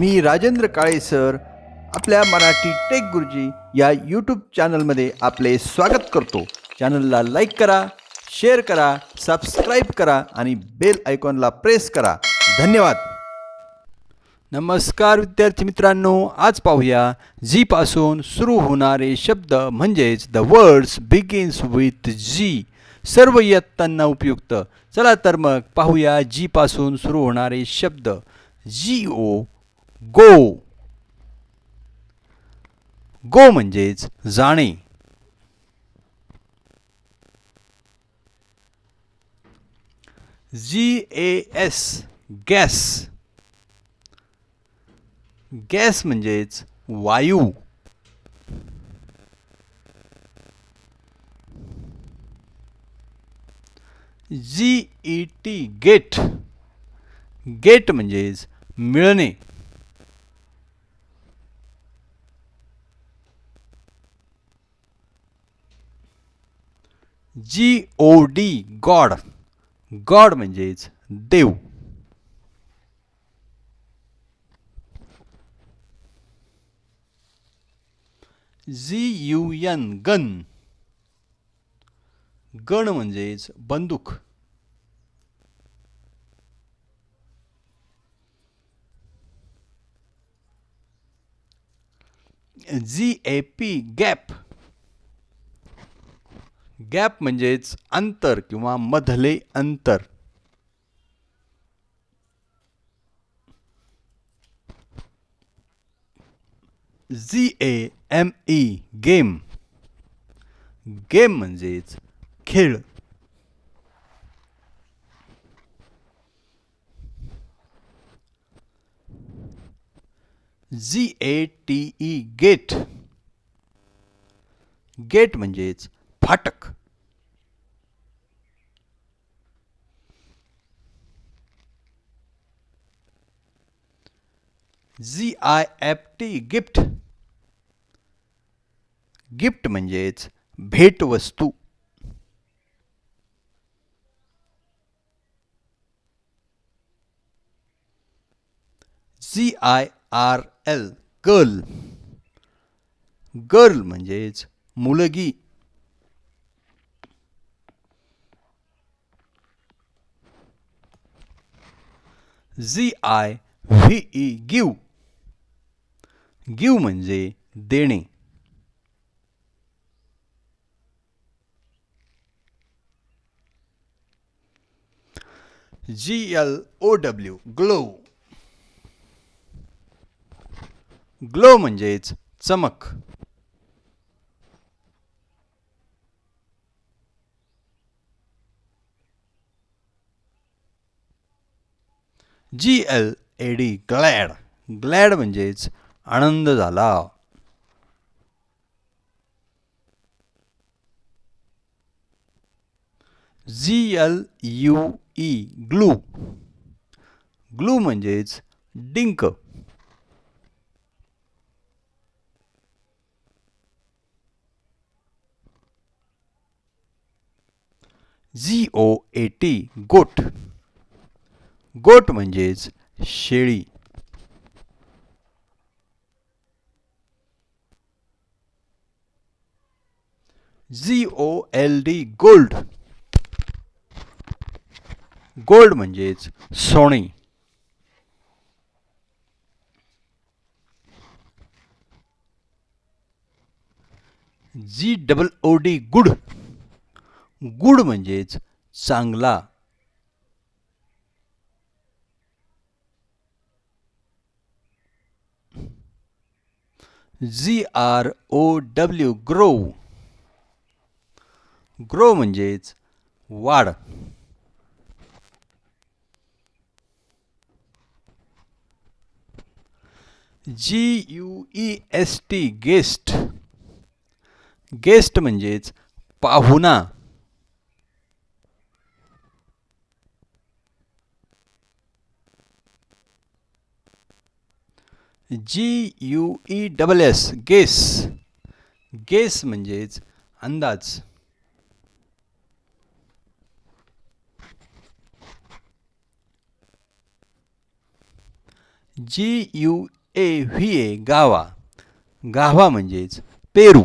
मी Rajendra Kale sir. आपल्या Marathi take गुरुजी या यूट्यूब चॅनलमध्ये आपले स्वागत करतो. चॅनलला लाईक करा शेअर करा सबस्क्राईब करा आणि बेल आयकॉनला प्रेस करा. धन्यवाद. नमस्कार विद्यार्थी मित्रांनो आज पाहूया जी पासून सुरू होणारे शब्द म्हणजेच the words begins with G सर्व इयत्तांना उपयुक्त. चला तर मग पाहूया जी पासून सुरू होणारे शब्द. जी ओ गो. गो म्हणजेच जाणे. G A S gas. Gas म्हणजेच वायू. G E T get. Get म्हणजेच मिळणे. G O D god god म्हणजेच देव. G U N gun gun म्हणजेच बंदूक. G A P gap. Gap म्हणजेच अंतर किंवा मधले अंतर. G A M E game game म्हणजेच खेळ. G A T E gate gate म्हणजेच फाटक G I F T gift gift म्हणजेच भेटवस्तू. G I R L girl girl म्हणजेच मुलगी. G I V E give give म्हणजे देणे. G L O W glow glow म्हणजेच चमक. G L A D glad glad म्हणजेच आनंद झाला. G L U E glue glue म्हणजेच डिंक. जी ओ ए टी गोट. गोट म्हणजेच शेळी. G O L D gold. Gold म्हणजेच सोने. G double O D good. Good म्हणजेच चांगला. G R O W grow grow म्हणजेच वाढ. G U E S T guest guest म्हणजेच पाहुणा. G U E double S guess guess म्हणजेच अंदाज. जी U A V A guava. Guava म्हणजेच पेरू.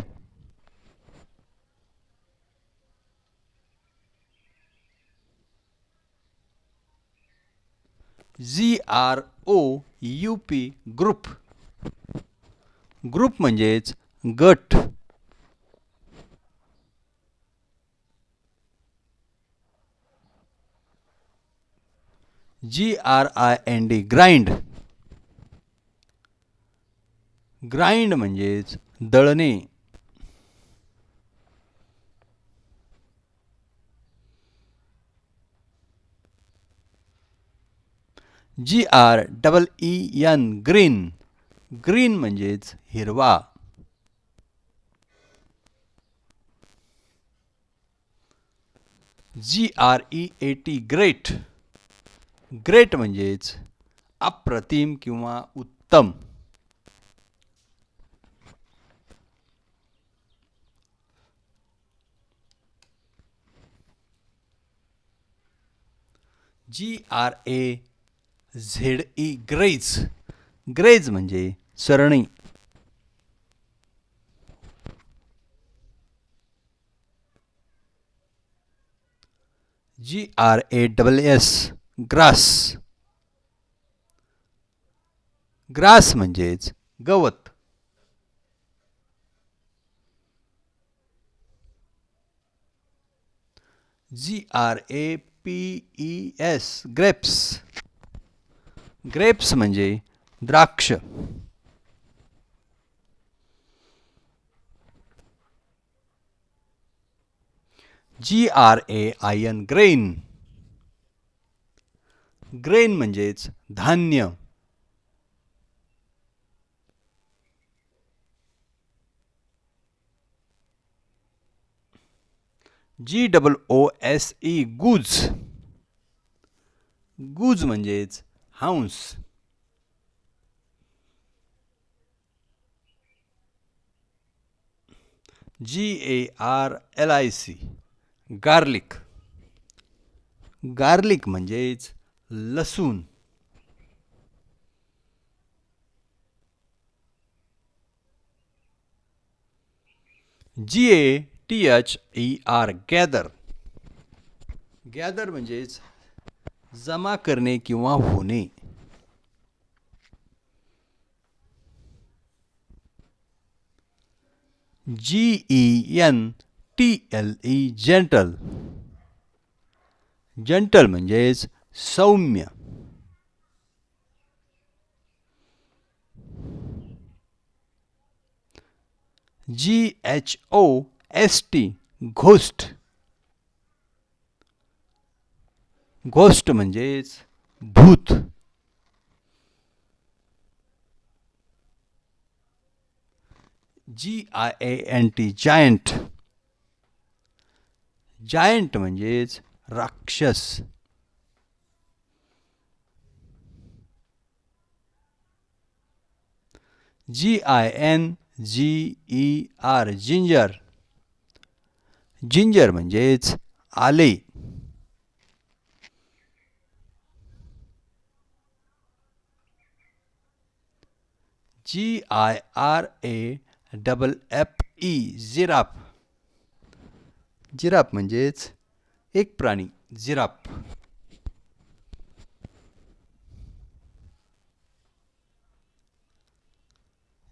G R O U P group group म्हणजेच गट. G R I N D grind grind म्हणजेच दळणे. G R double E N green green म्हणजेच हिरवा. G R E A T great great म्हणजेच अप्रतिम किंवा उत्तम. G R A Z E graze. Graze म्हणजे सरणी. G R A double S grass. Grass म्हणजेच गवत. G R A P E S grapes grapes म्हणजे द्राक्ष. G R A I N grain grain म्हणजेच धान्य. G double O S E goose goose म्हणजेच हंस G A R L I C garlic garlic म्हणजेच लसूण. G A T H E R gather gather म्हणजेच जमा करणे किंवा होणे. G E N T L E gentle gentle म्हणजेच सौम्य. G H O S T ghost ghost म्हणजेच भूत. G I A N T giant giant म्हणजेच राक्षस. G I N G E R ginger ginger म्हणजेच आले. G I R A double F E giraffe giraffe म्हणजेच एक प्राणी giraffe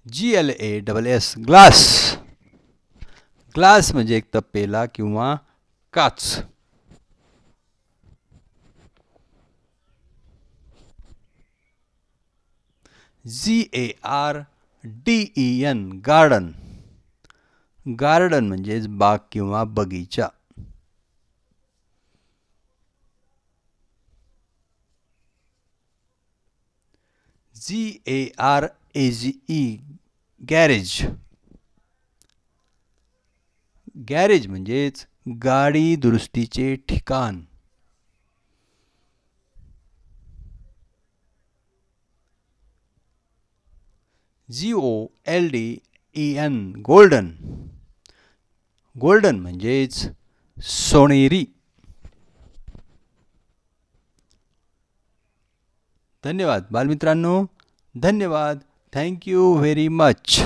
G L A double S glass glass म्हणजे एक तपेला किंवा काच. G A R D E N garden garden म्हणजेच बाग किंवा बगीचा. G A R A G E garage garage म्हणजेच गाडी दुरुस्तीचे ठिकाण. G O L D E N golden golden म्हणजेच सोनेरी. धन्यवाद बालमित्रांनो. धन्यवाद. Thank you very much